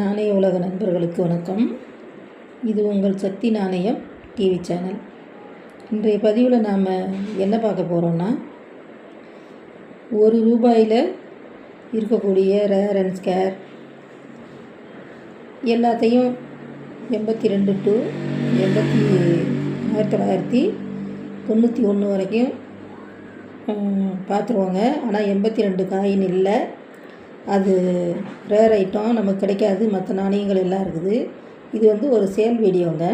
நாணய உலக நண்பர்களுக்கு வணக்கம். இது உங்கள் சக்தி நாணயம் டிவி சேனல். இன்றைய பதிவில் நாம் என்ன பார்க்க போகிறோன்னா ஒரு ரூபாயில் இருக்கக்கூடிய ரேர் அண்ட் ஸ்கேர் எல்லாத்தையும் எண்பத்தி ரெண்டு டு எண்பத்தி ஆயிரத்தி தொள்ளாயிரத்தி தொண்ணூற்றி ஒன்று வரைக்கும் பார்த்துருவோங்க. ஆனால் எண்பத்தி ரெண்டு காயின் இல்லை. அது ரேர் ஐட்டம் நமக்கு கிடைக்காது மற்ற நாணயங்கள் எல்லாம் இருக்குது. இது வந்து ஒரு சேல் வீடியோங்க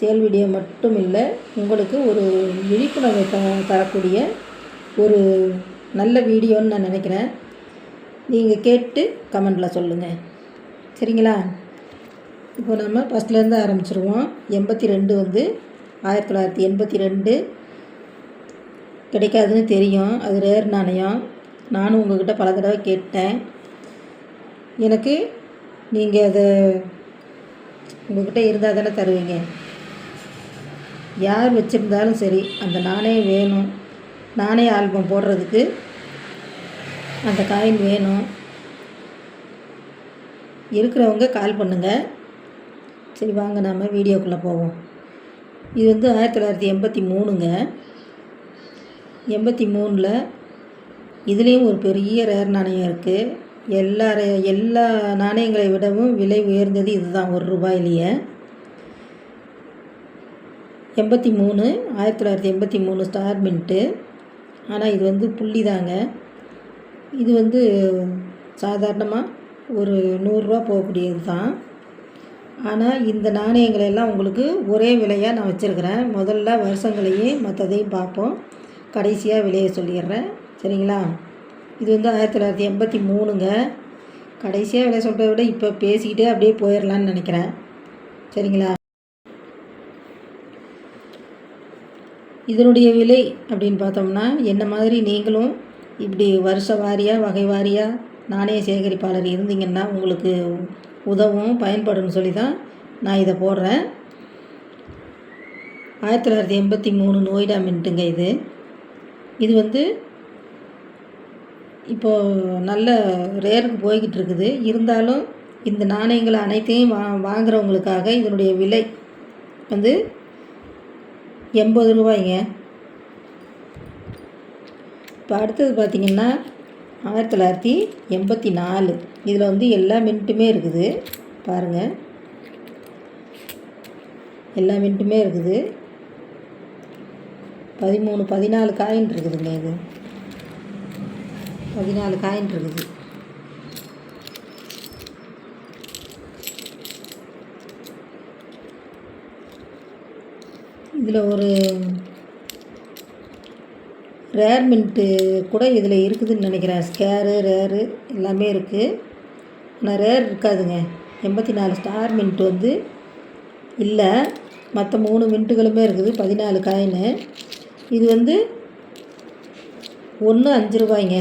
சேல் வீடியோ மட்டும் இல்லை உங்களுக்கு ஒரு விழிப்புணர்வை த தரக்கூடிய ஒரு நல்ல வீடியோன்னு நான் நினைக்கிறேன். நீங்கள் கேட்டு கமெண்டில் சொல்லுங்கள் சரிங்களா? இப்போ நம்ம ஃபஸ்ட்லேருந்து ஆரம்பிச்சிருவோம். எண்பத்தி ரெண்டு வந்து ஆயிரத்தி தொள்ளாயிரத்தி எண்பத்தி ரெண்டு. கிடைக்காதுன்னு தெரியும். அது ரேர் நாணயம். நானும் உங்கள்கிட்ட பல தடவை கேட்டேன். எனக்கு நீங்கள் அதை உங்கள்கிட்ட இருந்தால் தானே தருவீங்க. யார் வச்சுருந்தாலும் சரி அந்த நாணயம் வேணும். நாணய ஆல்பம் போடுறதுக்கு அந்த காயின் வேணும். இருக்கிறவங்க கால் பண்ணுங்கள் சரி வாங்க நாம் வீடியோக்குள்ளே போவோம். இது வந்து ஆயிரத்தி தொள்ளாயிரத்தி எண்பத்தி மூணுங்க. எண்பத்தி மூணில் இதுலேயும் ஒரு பெரிய ரேர் நாணயம் இருக்குது எல்லா எல்லா நாணயங்களை விடவும் விலை உயர்ந்தது இதுதான் ஒரு ரூபாயிலேயே. எண்பத்தி மூணு ஆயிரத்தி தொள்ளாயிரத்தி எண்பத்தி மூணு ஸ்டார் மின்ட்டு ஆனால் இது வந்து புள்ளி தாங்க இது வந்து சாதாரணமாக ஒரு நூறுரூவா போகக்கூடியது தான் ஆனால் இந்த நாணயங்களை எல்லாம் உங்களுக்கு ஒரே விலையாக நான் வச்சுருக்கிறேன். முதல்ல வருஷங்களையும் மற்றதையும் பார்ப்போம். கடைசியாக விலையை சொல்லிடுறேன். சரிங்களா? இது வந்து ஆயிரத்தி தொள்ளாயிரத்தி எண்பத்தி மூணுங்க. கடைசியாக விலை சொல்கிறத விட இப்போ பேசிக்கிட்டே அப்படியே போயிடலான்னு நினைக்கிறேன். சரிங்களா? இதனுடைய விலை அப்படின்னு பார்த்தோம்னா என்ன மாதிரி நீங்களும் இப்படி வருஷ வாரியாக வகை வாரியாக நாணய சேகரிப்பாளர் இருந்தீங்கன்னா உங்களுக்கு உதவும் பயன்படும்னு சொல்லி தான் நான் இதை போடுறேன். ஆயிரத்தி தொள்ளாயிரத்தி எண்பத்தி மூணு நோய்டா மின்ட்டுங்க இது. இது வந்து இப்போது நல்ல ரேருக்கு போய்கிட்டு இருக்குது இருந்தாலும் இந்த நாணயங்கள் அனைத்தையும் வா வாங்குறவங்களுக்காக இதனுடைய விலை வந்து எண்பது ரூபாய்ங்க. இப்போ அடுத்தது பார்த்திங்கன்னா ஆயிரத்தி தொள்ளாயிரத்தி எண்பத்தி நாலு. இதில் வந்து எல்லா மின்ட்டுமே இருக்குது. பாருங்கள் எல்லா மின்ட்டுமே இருக்குது. பதிமூணு பதினாலு காயின் இருக்குதுங்க இது. பதினாலு காயின் இருக்குது. இதில் ஒரு ரேர் மின்ட்டு கூட இதில் இருக்குதுன்னு நினைக்கிறேன். ஸ்கேரு ரேரு எல்லாமே இருக்குது ஆனால் ரேர் இருக்காதுங்க. எண்பத்தி நாலு ஸ்டார் மின்ட் வந்து இல்லை. மற்ற மூணு மின்ட்டுகளுமே இருக்குது. பதினாலு காயினு. இது வந்து ஒன்று அஞ்சு ரூபாய்ங்க.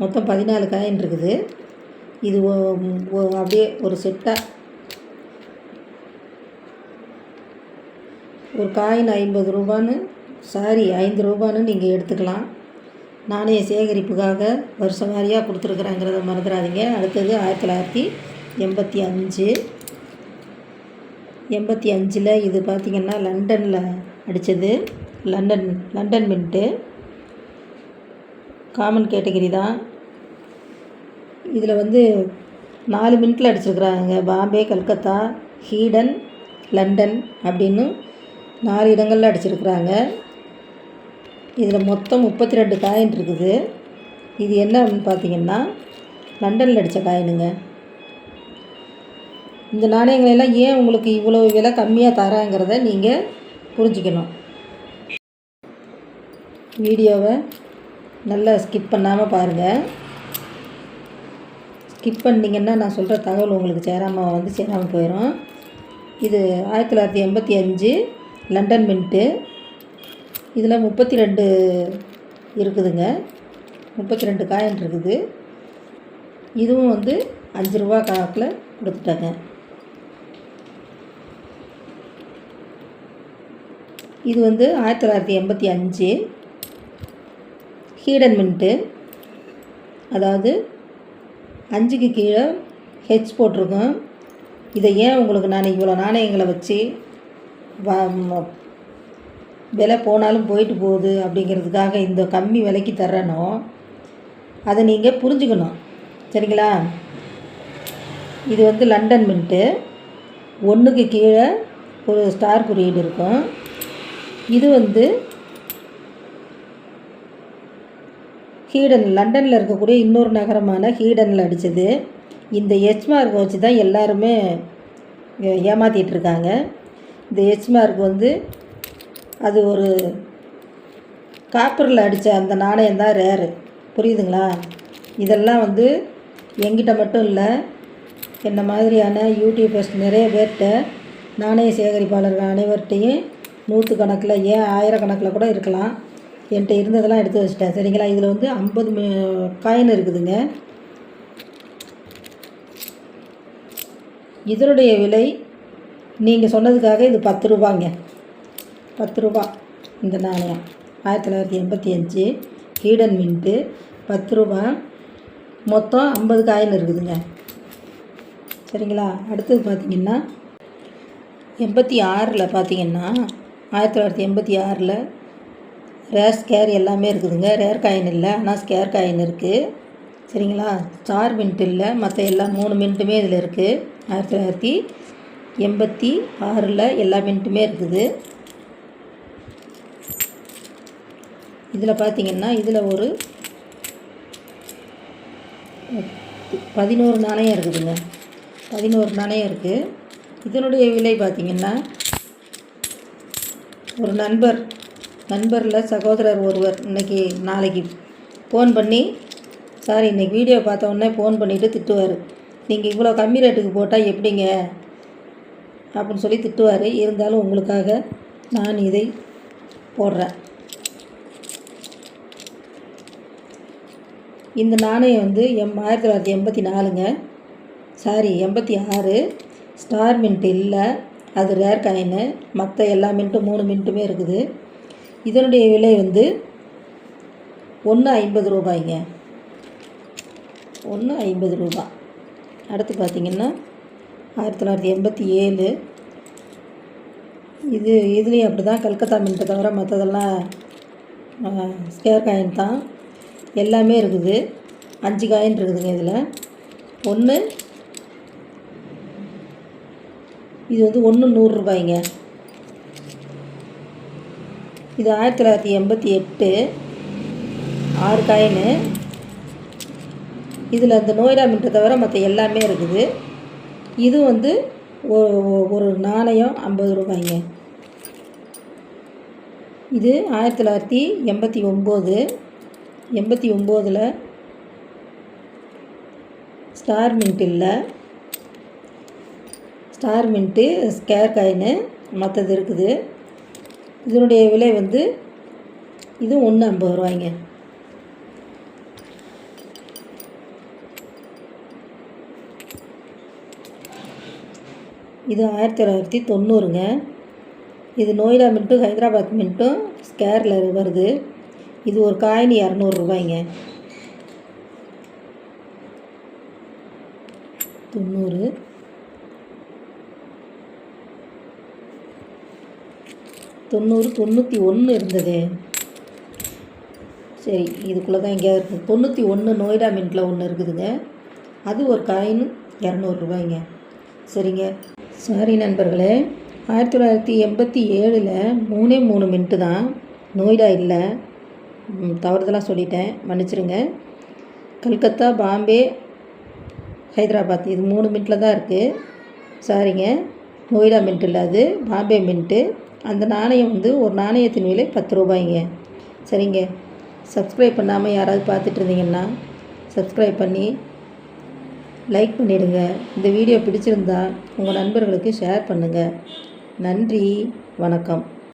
மொத்தம் பதினாலு காயின் இருக்குது. இது அப்படியே ஒரு செட்டாக ஒரு காயின் ஐம்பது ரூபான்னு சாரி ஐந்து ரூபான்னு நீங்கள் எடுத்துக்கலாம். நாணய சேகரிப்புக்காக வருஷம் வாரியாக கொடுத்துருக்குறேங்கிறத மறந்துடாதீங்க அடுத்தது ஆயிரத்தி தொள்ளாயிரத்தி எண்பத்தி அஞ்சு. எண்பத்தி அஞ்சில் இது பார்த்திங்கன்னா லண்டனில் அடித்தது London London mint. Common category தான். இதில் வந்து நாலு மினிட்டில் அடிச்சிருக்கிறாங்க. பாம்பே கல்கத்தா ஹீடன் லண்டன் அப்படின்னு நாலு இடங்களில் அடிச்சிருக்கிறாங்க. இதில் மொத்தம் முப்பத்தி ரெண்டு காயின் இருக்குது. இது என்ன அப்படின்னு பார்த்தீங்கன்னா லண்டனில் அடித்த காயினுங்க இந்த நாணயங்களெல்லாம் ஏன் உங்களுக்கு இவ்வளோ விலை கம்மியாக தராங்கிறத நீங்கள் புரிஞ்சுக்கணும். வீடியோவை நல்லா ஸ்கிப் பண்ணாமல் பாருங்கள் ஸ்கிப் பண்ணிங்கன்னா நான் சொல்கிற தகவல் உங்களுக்கு சேராமல் வந்து சேராமல் போயிடும் இது ஆயிரத்தி தொள்ளாயிரத்தி எண்பத்தி அஞ்சு லண்டன் மின்ட்டு இதில் முப்பத்தி ரெண்டு இருக்குதுங்க. முப்பத்தி ரெண்டு காயின் இருக்குது. இதுவும் வந்து அஞ்சு ரூபா காக்கில் கொடுத்துட்டாங்க. இது வந்து ஆயிரத்தி தொள்ளாயிரத்தி எண்பத்தி அஞ்சு ஹீடன் மின்ட்டு அதாவது அஞ்சுக்கு கீழே ஹெச் போட்டிருக்கும். இதை ஏன் உங்களுக்கு நான் இவ்வளோ நாணயங்களை வச்சு விலை போனாலும் போயிட்டு போகுது அப்படிங்கிறதுக்காக இந்த கம்மி விலைக்கு தர்றேனோ அதை நீங்கள் புரிஞ்சுக்கணும். சரிங்களா? இது வந்து லண்டன் மின்ட்டு. ஒன்றுக்கு கீழே ஒரு ஸ்டார் குறியீடு இருக்கும். இது வந்து ஹீடன் லண்டனில் இருக்கக்கூடிய இன்னொரு நகரமான ஹீடனில் அடித்தது இந்த ஹெச்மார்க் வச்சு தான் எல்லாருமே ஏ- இருக்காங்க. இந்த ஹெச்மார்க் வந்து அது ஒரு காப்பரில் அடித்த அந்த நாணயம் தான் ரேரு புரியுதுங்களா? இதெல்லாம் வந்து எங்கிட்ட மட்டும் இல்லை என்ன மாதிரியான யூடியூபர்ஸ் நிறைய பேர்கிட்ட நாணய சேகரிப்பாளர்கள் அனைவர்கிட்டையும் நூற்றுக்கணக்கில் ஏன் ஆயிரக்கணக்கில் கூட இருக்கலாம். என்கிட்ட இருந்ததெல்லாம் எடுத்து வச்சிட்டேன். சரிங்களா? இதில் வந்து ஐம்பது காயின் இருக்குதுங்க. இதனுடைய விலை நீங்கள் சொன்னதுக்காக இது பத்து ரூபாங்க. பத்து ரூபா. இந்த நாணயம். ஆயிரத்தி தொள்ளாயிரத்தி எண்பத்தி அஞ்சு. Heaton mint. பத்து ரூபா. மொத்தம் ஐம்பது காயின் இருக்குதுங்க. சரிங்களா? அடுத்தது பார்த்திங்கன்னா எண்பத்தி ஆறில் பார்த்தீங்கன்னா ஆயிரத்தி தொள்ளாயிரத்தி எண்பத்தி ஆறில் ரேர் ஸ்கேர் எல்லாமே இருக்குதுங்க. ரேர் காயின் இல்லை ஆனால் ஸ்கேர் காயின் இருக்குது சரிங்களா? ஸ்டார் மின்ட் இல்லை மற்ற எல்லா மூணு மின்ட்டுமே இதில் இருக்குது ஆயிரத்தி தொள்ளாயிரத்தி எண்பத்தி ஆறில் எல்லா மின்ட்டுமே இருக்குது. இதில் பார்த்தீங்கன்னா இதில் ஒரு பதினோரு நாணயம் இருக்குதுங்க. பதினோரு நாணயம் இருக்குது இதனுடைய விலை பார்த்திங்கன்னா ஒரு நண்பர் நண்பரில் சகோதரர் ஒருவர் இன்னைக்கு நாளைக்கு ஃபோன் பண்ணி சார் இன்றைக்கி வீடியோ பார்த்த உடனே ஃபோன் பண்ணிவிட்டு திட்டுவார். நீங்கள் இவ்வளோ கம்மி ரேட்டுக்கு போட்டால் எப்படிங்க? அப்படின்னு சொல்லி திட்டுவார். இருந்தாலும் உங்களுக்காக நான் இதை போடுறேன். இந்த நாணயம் வந்து எம் ஆயிரத்தி தொள்ளாயிரத்தி எண்பத்தி நாலுங்க. சாரி எண்பத்தி ஆறு. ஸ்டார் மின்ட் இல்லை. அது ரேர் காயின்னு மற்ற எல்லா மின்ட்டும் மூணு மின்ட்டுமே இருக்குது. இதனுடைய விலை வந்து ஒன்று ஐம்பது ரூபாய்ங்க. ஒன்று ஐம்பது ரூபா. அடுத்து பார்த்திங்கன்னா ஆயிரத்தி தொள்ளாயிரத்தி எண்பத்தி ஏழு. இது இதுலேயும் அப்படி தான் கல்கத்தா மின்ட்டை தவிர மற்றதெல்லாம் ஸ்கேர் காயின் தான். எல்லாமே இருக்குது. அஞ்சு காயின் இருக்குதுங்க இதில். ஒன்று இது வந்து ஒன்று நூறுரூபாய்ங்க இது ஆயிரத்தி தொள்ளாயிரத்தி எண்பத்தி எட்டு. ஆறு காயினு. இதில் அந்த நோய்டா மின்ட்டை தவிர மற்ற எல்லாமே இருக்குது. இது வந்து ஒரு ஒரு நாணயம் ஐம்பது ரூபாய்ங்க. இது ஆயிரத்தி தொள்ளாயிரத்தி எண்பத்தி ஒம்பது. எண்பத்தி ஒம்போதில் ஸ்டார் மின்ட் இல்லை. ஸ்டார் மின்ட்டு ஸ்கேர் காயினு மற்றது இருக்குது. இதனுடைய விலை வந்து இது ஒன்று ஐம்பது ரூபாய்ங்க. இது ஆயிரத்தி தொள்ளாயிரத்தி தொண்ணூறுங்க. இது நோய்டா மின்ட்டும் ஹைதராபாத் மின்ட்டும் ஸ்கேரில் வருது. இது ஒரு காயின் இரநூறுபாய்ங்க தொண்ணூறு. தொண்ணூறு தொண்ணூற்றி ஒன்று இருந்தது. சரி இதுக்குள்ளே தான் எங்கேயாவது இருக்குது தொண்ணூற்றி ஒன்று நோய்டா மின்ட்டில் ஒன்று இருக்குதுங்க. அது ஒரு காயின் இரநூறுபாய்ங்க சரிங்க. சாரி நண்பர்களே ஆயிரத்தி தொள்ளாயிரத்தி எண்பத்தி ஏழில் மூணே மூணு மின்ட்டு தான் நோய்டா இல்லை. தவறுதலாக சொல்லிட்டேன். மன்னிச்சிருங்க. கல்கத்தா பாம்பே ஹைதராபாத் இது மூணு மின்ட்டில் தான் இருக்குது சாரிங்க நோய்டா மின்ட் இல்லை அது. பாம்பே மின்ட்டு. அந்த நாணயம் வந்து ஒரு நாணயத்தின் விலை பத்து ரூபாய்ங்க. சரிங்க. சப்ஸ்கிரைப் பண்ணாமல் யாராவது பார்த்துட்டு இருந்தீங்கன்னா சப்ஸ்கிரைப் பண்ணி லைக் பண்ணிடுங்க. இந்த வீடியோ பிடிச்சிருந்தா உங்கள் நண்பர்களுக்கு ஷேர் பண்ணுங்கள் நன்றி. வணக்கம்.